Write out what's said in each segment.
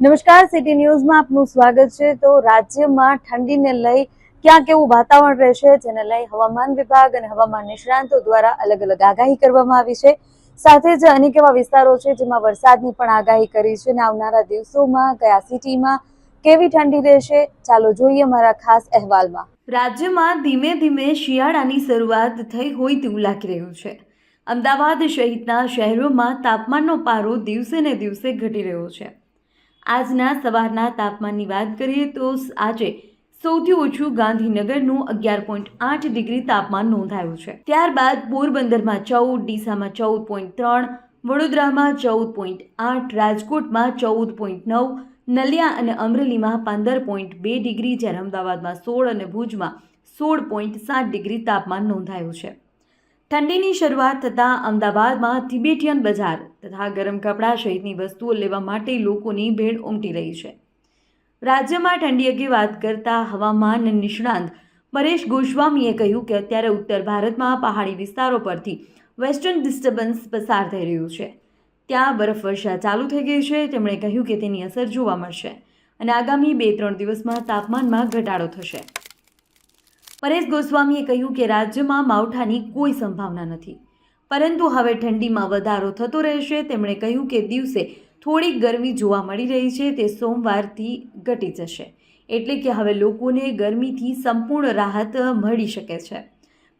નમસ્કાર, સિટી ન્યૂઝમાં આપનું સ્વાગત છે. તો રાજ્યમાં ઠંડીને લઈ ક્યાં કેવું વાતાવરણ રહેશે, જેને લઈ હવામાન વિભાગ અને હવામાન નિષ્ણાંતો દ્વારા અલગ અલગ આગાહી કરવામાં આવી છે. સાથે જ અનેક એવા વિસ્તારો છે જેમાં વરસાદની પણ આગાહી કરી છે અને આવનારા દિવસોમાં કયા સિટીમાં કેવી ઠંડી રહેશે, ચાલો જોઈએ મારા ખાસ અહેવાલમાં. રાજ્યમાં ધીમે ધીમે શિયાળાની શરૂઆત થઈ હોય તેવું લાગી રહ્યું છે. અમદાવાદ સહિતના શહેરોમાં તાપમાનનો પારો દિવસે ને દિવસે ઘટી રહ્યો છે. આજના સવારના તાપમાનની વાત કરીએ તો આજે સૌથી ઓછું ગાંધીનગરનું અગિયાર પોઈન્ટ આઠ ડિગ્રી તાપમાન નોંધાયું છે. ત્યારબાદ પોરબંદરમાં ચૌદ, ડીસામાં ચૌદ પોઈન્ટ ત્રણ, વડોદરામાં ચૌદ પોઈન્ટ આઠ, રાજકોટમાં ચૌદ પોઈન્ટ નવ, નલિયા અને અમરેલીમાં પંદર પોઈન્ટ બે ડિગ્રી, જ્યારે અમદાવાદમાં સોળ અને ભુજમાં સોળ પોઈન્ટ સાત ડિગ્રી તાપમાન નોંધાયું છે. ઠંડીની શરૂઆત થતાં અમદાવાદમાં તિબેટિયન બજાર તથા ગરમ કપડાં સહિતની વસ્તુઓ લેવા માટે લોકોની ભીડ ઉમટી રહી છે. રાજ્યમાં ઠંડી અંગે વાત કરતા હવામાન નિષ્ણાંત પરેશ ગોસ્વામીએ કહ્યું કે અત્યારે ઉત્તર ભારતમાં પહાડી વિસ્તારો પરથી વેસ્ટર્ન ડિસ્ટર્બન્સ પસાર થઈ રહ્યું છે. ત્યાં બરફવર્ષા ચાલુ થઈ ગઈ છે. તેમણે કહ્યું કે તેની અસર જોવા મળશે અને આગામી બે ત્રણ દિવસમાં તાપમાનમાં ઘટાડો થશે. પરેશ ગોસ્વામીએ કહ્યું કે રાજ્યમાં માવઠાની કોઈ સંભાવના નથી. પરંતુ હવે ઠંડીમાં વધારો થતો રહેશે. તેમણે કહ્યું કે દિવસે થોડીક ગરમી જોવા મળી રહી છે. તે સોમવારથી ઘટી જશે. એટલે કે હવે લોકોને ગરમીથી સંપૂર્ણ રાહત મળી શકે છે.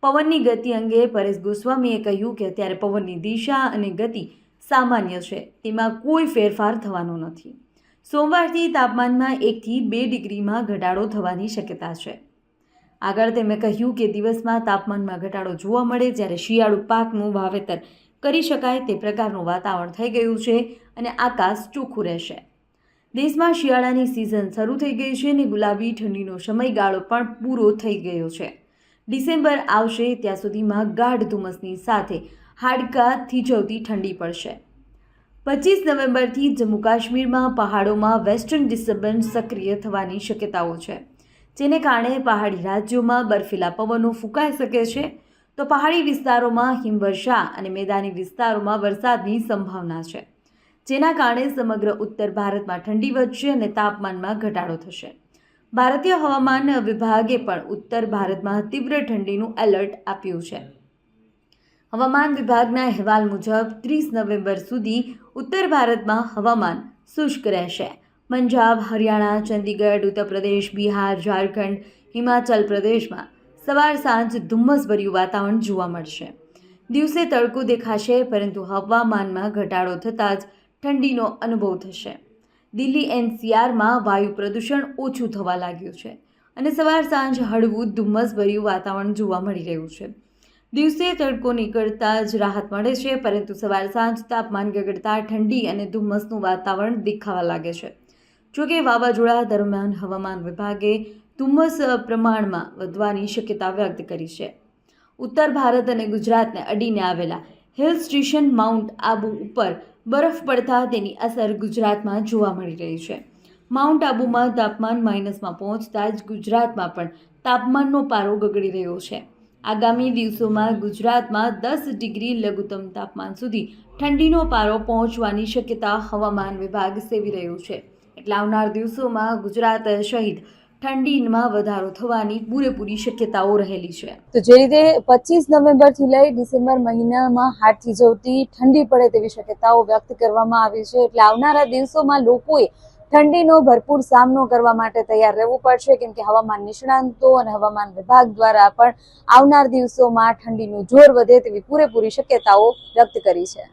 પવનની ગતિ અંગે પરેશ ગોસ્વામીએ કહ્યું કે અત્યારે પવનની દિશા અને ગતિ સામાન્ય છે. તેમાં કોઈ ફેરફાર થવાનો નથી. સોમવારથી તાપમાનમાં એકથી બે ડિગ્રીમાં ઘટાડો થવાની શક્યતા છે. આગળ તેમણે કહ્યું કે દિવસમાં તાપમાનમાં ઘટાડો જોવા મળે જ્યારે શિયાળુ પાકનું વાવેતર કરી શકાય તે પ્રકારનું વાતાવરણ થઈ ગયું છે અને આકાશ ચોખ્ખું રહેશે. દેશમાં શિયાળાની સિઝન શરૂ થઈ ગઈ છે અને ગુલાબી ઠંડીનો સમયગાળો પણ પૂરો થઈ ગયો છે. ડિસેમ્બર આવશે ત્યાં સુધીમાં ગાઢ ધુમ્મસની સાથે હાડકા થીજવતી ઠંડી પડશે. પચીસ નવેમ્બરથી જમ્મુ કાશ્મીરમાં પહાડોમાં વેસ્ટર્ન ડિસ્ટર્બન્સ સક્રિય થવાની શક્યતાઓ છે. જેને કારણે પહાડી રાજ્યોમાં બર્ફીલા પવનો ફૂંકાઈ શકે છે. તો પહાડી વિસ્તારોમાં હિમવર્ષા અને મેદાની વિસ્તારોમાં વરસાદની સંભાવના છે, જેના કારણે સમગ્ર ઉત્તર ભારતમાં ઠંડી વધશે અને તાપમાનમાં ઘટાડો થશે. ભારતીય હવામાન વિભાગે પણ ઉત્તર ભારતમાં તીવ્ર ઠંડીનું એલર્ટ આપ્યું છે. હવામાન વિભાગના અહેવાલ મુજબ, ત્રીસ નવેમ્બર સુધી ઉત્તર ભારતમાં હવામાન શુષ્ક રહેશે પંજાબ, હરિયાણા, ચંદીગઢ ઉત્તર પ્રદેશ બિહાર, ઝારખંડ, હિમાચલ પ્રદેશમાં સવાર સાંજ ધુમ્મસભર્યું વાતાવરણ જોવા મળશે. દિવસે તડકો દેખાશે, પરંતુ હવામાનમાં ઘટાડો થતાં જ ઠંડીનો અનુભવ થશે. દિલ્હી એનસીઆરમાં વાયુ પ્રદૂષણ ઓછું થવા લાગ્યું છે અને સવાર સાંજ હળવું ધુમ્મસભર્યું વાતાવરણ જોવા મળી રહ્યું છે. દિવસે તડકો નીકળતા જ રાહત મળે છે, પરંતુ સવાર સાંજ તાપમાન ગગડતા ઠંડી અને ધુમ્મસનું વાતાવરણ દેખાવા લાગે છે. જોકે વાવાઝોડા દરમિયાન હવામાન વિભાગે ધુમ્મસ પ્રમાણમાં વધવાની શક્યતા વ્યક્ત કરી છે. ઉત્તર ભારત અને ગુજરાતને અડીને આવેલા હિલ સ્ટેશન માઉન્ટ આબુ ઉપર બરફ પડતા તેની અસર ગુજરાતમાં જોવા મળી રહી છે. માઉન્ટ આબુમાં તાપમાન માઇનસમાં પહોંચતા જ ગુજરાતમાં પણ તાપમાનનો પારો ગગડી રહ્યો છે. આગામી દિવસોમાં ગુજરાતમાં દસ ડિગ્રી લઘુત્તમ તાપમાન સુધી ઠંડીનો પારો પહોંચવાની શક્યતા હવામાન વિભાગ સેવી રહ્યું છે. એટલે આવનાર દિવસોમાં ગુજરાત સહિત ઠંડીમાં વધારો થવાની પૂરેપૂરી શક્યતાઓ રહેલી છે. તો જે રીતે પચીસ નવેમ્બરથી લઈ ડિસેમ્બર મહિનામાં હાડ થીજવતી ઠંડી પડે તેવી શક્યતાઓ વ્યક્ત કરવામાં આવી છે. એટલે આવનારા દિવસોમાં લોકોએ ઠંડીનો ભરપૂર સામનો કરવા માટે તૈયાર રહેવું પડશે. કેમ કે હવામાન નિષ્ણાંતો અને હવામાન વિભાગ દ્વારા પણ આવનાર દિવસોમાં ઠંડીનું જોર વધે તેવી પૂરેપૂરી શક્યતાઓ વ્યક્ત કરી છે.